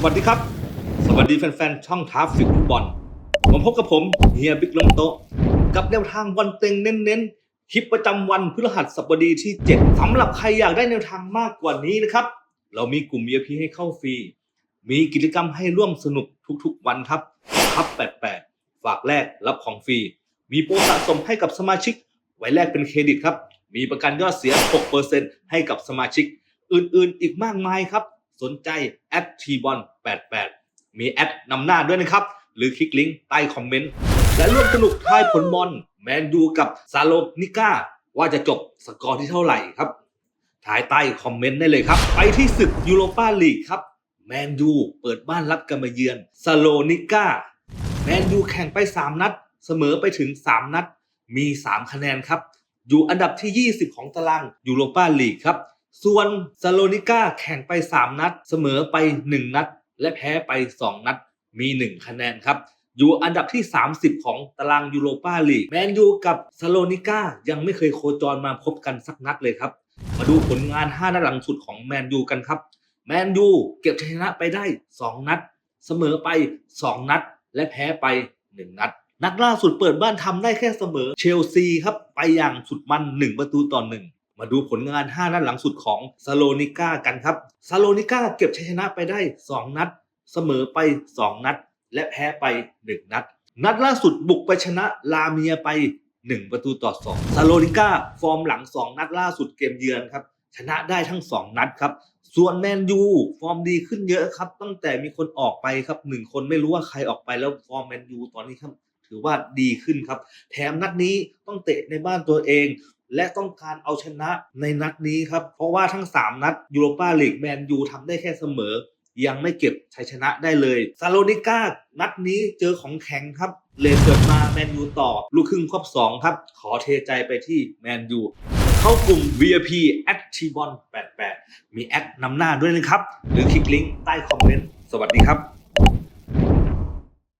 สวัสดีครับ สวัสดีแฟนๆ ช่องท้าฟิกฟุตบอลผมพบกับผมเฮียบิ๊กลมโตะกับแนวทางวันเต็งเน้นๆคลิปประจำวันพฤหัสบดีที่ 7สำหรับใครอยากได้แนวทางมากกว่านี้นะครับ เรามีกลุ่ม VIP ให้เข้าฟรี มีกิจกรรมให้ร่วมสนุกทุกๆ วันครับครับ 88 ฝากแลกรับของฟรี มีโปรสะสมให้กับสมาชิก ไว้แลกเป็นเครดิตครับ มีประกันยอดเสีย 6%ให้กับสมาชิก อื่นๆ อีกมากมายครับ สนใจแอดทีบอล88 มีแอดนำหน้าด้วยนะครับ หรือคลิกลิงก์ใต้คอมเมนต์ และร่วมสนุกทายผลบอลแมนยูกับซาโลนิก้า ว่าจะจบสกอร์ที่เท่าไหร่ครับถ่ายใต้คอมเมนต์ได้เลยครับ ไปที่ศึกยูโรปาลีกครับ แมนยูเปิดบ้านรับกันมาเยือนซาโลนิก้า แมนยูแข่งไป 3 นัด เสมอไปถึง 3 นัด มี 3 คะแนนครับ อยู่อันดับที่ 20 ของตารางยูโรปาลีกครับ ส่วนซาโลนิก้าแข่งไป 3 นัด เสมอไป 1 นัด และแพ้ไป 2 นัด มี 1 คะแนนครับ อยู่อันดับที่ 30 ของตารางยูโรปาลีกแมนยูกับซาโลนิก้ายังไม่เคยโคจรมาพบกันสักนัดเลยครับ มาดูผลงาน 5 นัดหลังสุดของแมนยูกันครับแมนยูเก็บชนะไปได้ 2 นัด เสมอไป 2 นัด และแพ้ไป 1 นัด นัดล่าสุดเปิดบ้านทำได้แค่เสมอเชลซีครับ ไปอย่างสุดมัน 1 ประตูต่อ 1 มาดูผลงาน 5 นัดหลังสุดของซาโลนิก้ากันครับซาโลนิก้าเก็บชัยชนะไปได้ 2 นัด เสมอไป 2 นัด และแพ้ไป 1 นัด นัดล่าสุดบุกไปชนะลาเมียไป 1 ประตูต่อ 2ซาโลนิก้าฟอร์มหลัง 2 นัดล่าสุดเกมเยือนครับชนะได้ทั้ง 2 นัดครับ ส่วนแมนยูฟอร์มดีขึ้นเยอะครับ ตั้งแต่มีคนออกไปครับหนึ่งคนไม่รู้ว่าใครออกไปแล้วฟอร์มแมนยูตอนนี้ครับถือว่าดีขึ้นครับ แถมนัดนี้ต้องเตะในบ้านตัวเอง และต้องการเอาชนะในนัดนี้ครับ เพราะว่าทั้ง 3 นัดยูโรปาลีกแมนยูทำได้แค่เสมอ ยังไม่เก็บชัยชนะได้เลยซาโลนิก้านัดนี้เจอของแข็งครับ เลยเกิดมาแมนยูต่อ ลูกครึ่งครอบ2ครับ ขอเทใจไปที่แมนยูเข้ากลุ่ม VIP at t b o n 88มีแอดนำหน้าด้วยนะครับ หรือคลิกลิงก์ใต้คอมเมนต์ สวัสดีครับ